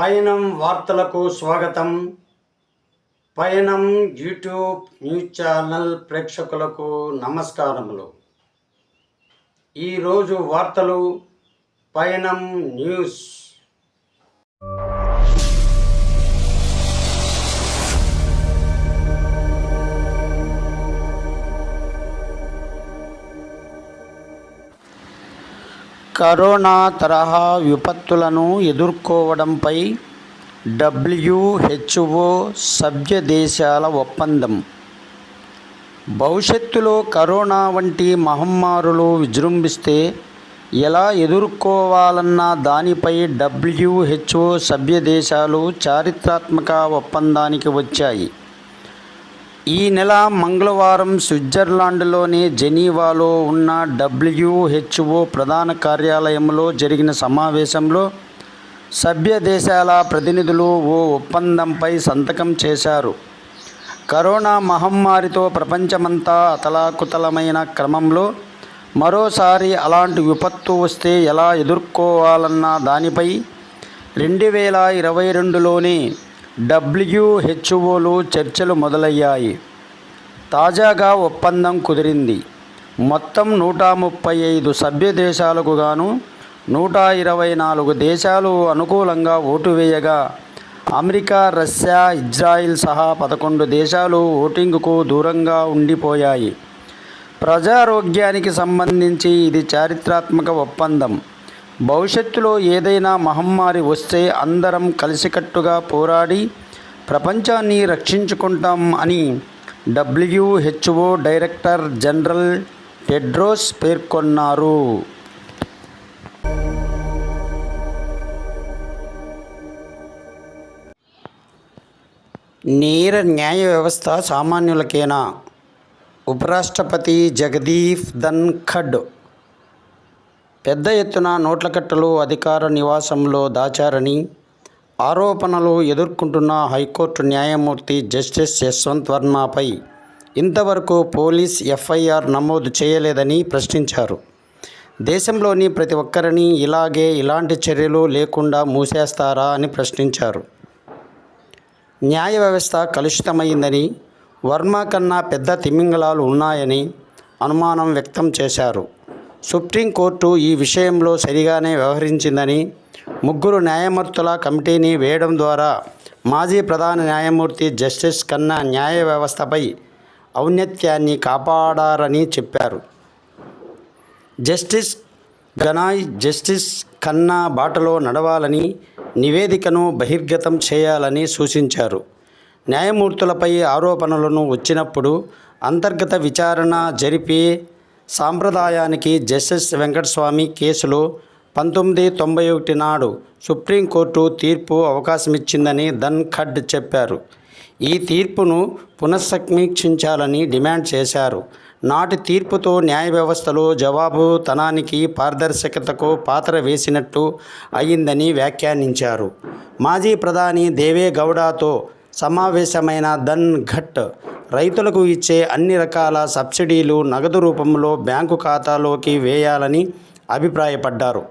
పయనం వార్తలకు స్వాగతం. పయనం యూట్యూబ్ న్యూస్ ఛానల్ ప్రేక్షకులకు నమస్కారములు. ఈరోజు వార్తలు పయనం న్యూస్. కరోనా తరహా విపత్తులను ఎదుర్కోవడంపై డబ్ల్యూహెచ్ఓ సభ్య దేశాల ఒప్పందం. భవిష్యత్తులో కరోనా వంటి మహమ్మారులు విజృంభిస్తే ఎలా ఎదుర్కోవాలన్న దానిపై డబ్ల్యూహెచ్ఓ సభ్య దేశాలు చారిత్రాత్మక ఒప్పందానికి వచ్చాయి. ఈ నెల మంగళవారం స్విట్జర్లాండ్లోని జెనీవాలో ఉన్న డబ్ల్యూహెచ్ఓ ప్రధాన కార్యాలయంలో జరిగిన సమావేశంలో సభ్య దేశాల ప్రతినిధులు ఓ ఒప్పందంపై సంతకం చేశారు. కరోనా మహమ్మారితో ప్రపంచమంతా అతలాకుతలమైన క్రమంలో మరోసారి అలాంటి విపత్తు వస్తే ఎలా ఎదుర్కోవాలన్న దానిపై రెండు వేల ఇరవై రెండులోనే డబ్ల్యూహెచ్ఓలు చర్చలు మొదలయ్యాయి. తాజాగా ఒప్పందం కుదిరింది. మొత్తం నూట ముప్పై ఐదు సభ్య దేశాలకు గాను నూట ఇరవై నాలుగు దేశాలు అనుకూలంగా ఓటు వేయగా అమెరికా రష్యా ఇజ్రాయిల్ సహా పదకొండు దేశాలు ఓటింగ్కు దూరంగా ఉండిపోయాయి. ప్రజారోగ్యానికి సంబంధించి ఇది చారిత్రాత్మక ఒప్పందం. భవిష్యత్తులో ఏదైనా మహమ్మారి వస్తే అందరం కలిసికట్టుగా పోరాడి ప్రపంచాన్ని రక్షించుకుంటాం అని డబ్ల్యూహెచ్ఓ డైరెక్టర్ జనరల్ టెడ్రోస్ పేర్కొన్నారు. నేర న్యాయ వ్యవస్థ సామాన్యులకేనా? ఉపరాష్ట్రపతి జగదీప్ ధన్ఖడ్ పెద్ద ఎత్తున నోట్ల కట్టలు అధికార నివాసంలో దాచారని ఆరోపణలు ఎదుర్కొంటున్న హైకోర్టు న్యాయమూర్తి జస్టిస్ యశ్వంత్ వర్మపై ఇంతవరకు పోలీస్ ఎఫ్ఐఆర్ నమోదు చేయలేదని ప్రశ్నించారు. దేశంలోని ప్రతి ఒక్కరిని ఇలాగే ఇలాంటి చర్యలు లేకుండా మూసేస్తారా అని ప్రశ్నించారు. న్యాయ వ్యవస్థ కలుషితమైందని వర్మ కన్నా పెద్ద తిమింగలాలు ఉన్నాయని అనుమానం వ్యక్తం చేశారు. సుప్రీంకోర్టు ఈ విషయంలో సరిగానే వ్యవహరించిందని ముగ్గురు న్యాయమూర్తుల కమిటీని వేయడం ద్వారా మాజీ ప్రధాన న్యాయమూర్తి జస్టిస్ కన్నా న్యాయ వ్యవస్థపై ఔన్నత్యాన్ని కాపాడారని చెప్పారు. జస్టిస్ గనాయ్ జస్టిస్ ఖన్నా బాటలో నడవాలని నివేదికను బహిర్గతం చేయాలని సూచించారు. న్యాయమూర్తులపై ఆరోపణలను వచ్చినప్పుడు అంతర్గత విచారణ జరిపి సాంప్రదాయానికి జస్టిస్ వెంకటస్వామి కేసులో పంతొమ్మిది తొంభై ఒకటి నాడు సుప్రీంకోర్టు తీర్పు అవకాశమిచ్చిందని ధన్ఖడ్ చెప్పారు. ఈ తీర్పును పునఃసమీక్షించాలని డిమాండ్ చేశారు. నాటి తీర్పుతో న్యాయ వ్యవస్థలో జవాబుతనానికి పారదర్శకతకు పాత్ర వేసినట్టు అయిందని వ్యాఖ్యానించారు. మాజీ ప్రధాని దేవే గౌడతో సమావేశమైన ధన్ ఘట్ రైతులకు ఇచ్చే అన్ని రకాల సబ్సిడీలు నగదు రూపంలో బ్యాంకు ఖాతాలోకి వేయాలని అభిప్రాయపడ్డారు.